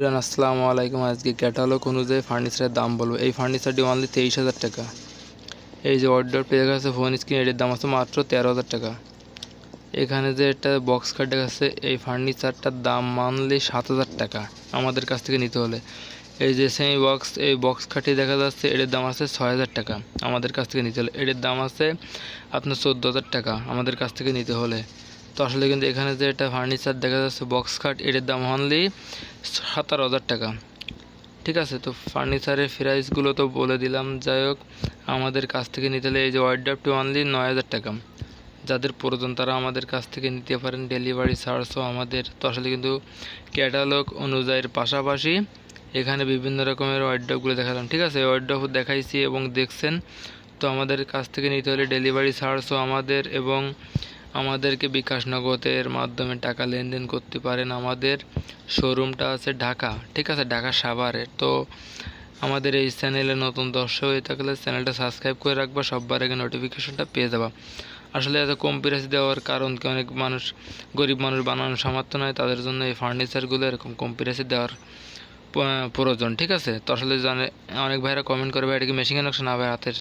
আসসালামু আলাইকুম। আজকে ক্যাটালগ অনুযায়ী ফার্নিচারের দাম বলব। এই ফার্নিচারটি অনলি তেইশ হাজার টাকা। এই যে অর্ডার পেয়ে গেছে ফোন স্ক্রিন এটির দাম আছে মাত্র তেরো হাজার টাকা। এখানে যে একটা বক্স কাট দেখাচ্ছে, এই ফার্নিচারটার দাম মানলি সাত হাজার টাকা আমাদের কাছ থেকে নিতে হলে। এই যে সেমি বক্স এই বক্স কাঠি দেখা যাচ্ছে এটির দাম আছে ছয় হাজার টাকা আমাদের কাছ থেকে নিতে হলে। এটির দাম আছে আপনার চোদ্দ হাজার টাকা আমাদের কাছ থেকে নিতে হলে। তো আসলে কিন্তু এখানে যে এটা ফার্নিচার দেখা যাচ্ছে বক্স খাট এটির দাম অনলি সাতারো হাজার টাকা। ঠিক আছে, তো ফার্নিচারের প্রাইসগুলো তো বলে দিলাম। যাই হোক, আমাদের কাছ থেকে নিতে হলে এই যে ওয়ার্ডাপটি অনলি নয় হাজার টাকা। যাদের প্রয়োজন তারা আমাদের কাছ থেকে নিতে পারেন ডেলিভারি চার্জও আমাদের। তো আসলে কিন্তু ক্যাটালগ অনুযায়ীর পাশাপাশি এখানে বিভিন্ন রকমের ওয়ার্ডাপগুলো দেখালাম। ঠিক আছে ওয়ার্ডাপ দেখাইছি এবং দেখছেন। তো আমাদের কাছ থেকে নিতে হলে ডেলিভারি চার্জও আমাদের এবং আমাদেরকে বিকাশ নগদের মাধ্যমে টাকা লেনদেন করতে পারেন। আমাদের শোরুমটা আছে ঢাকা, ঠিক আছে? ঢাকা সাভারে। তো আমাদের এই চ্যানেলে নতুন দর্শক হয়ে থাকলে চ্যানেলটা সাবস্ক্রাইব করে রাখবা, সববার আগে নোটিফিকেশনটা পেয়ে যাবা। আসলে এত কম প্রাইস দেওয়ার কারণ কি? অনেক মানুষ, গরিব মানুষ বানানোর সামর্থ্য নয় তাদের জন্য এই ফার্নিচারগুলো এরকম কম প্রাইসে দেওয়ার প্রয়োজন, ঠিক আছে? তো আসলে জানে, অনেক ভাইরা কমেন্ট করে, ভাই, এটা কি মেশিনের নকশা না, ভাই, হাতের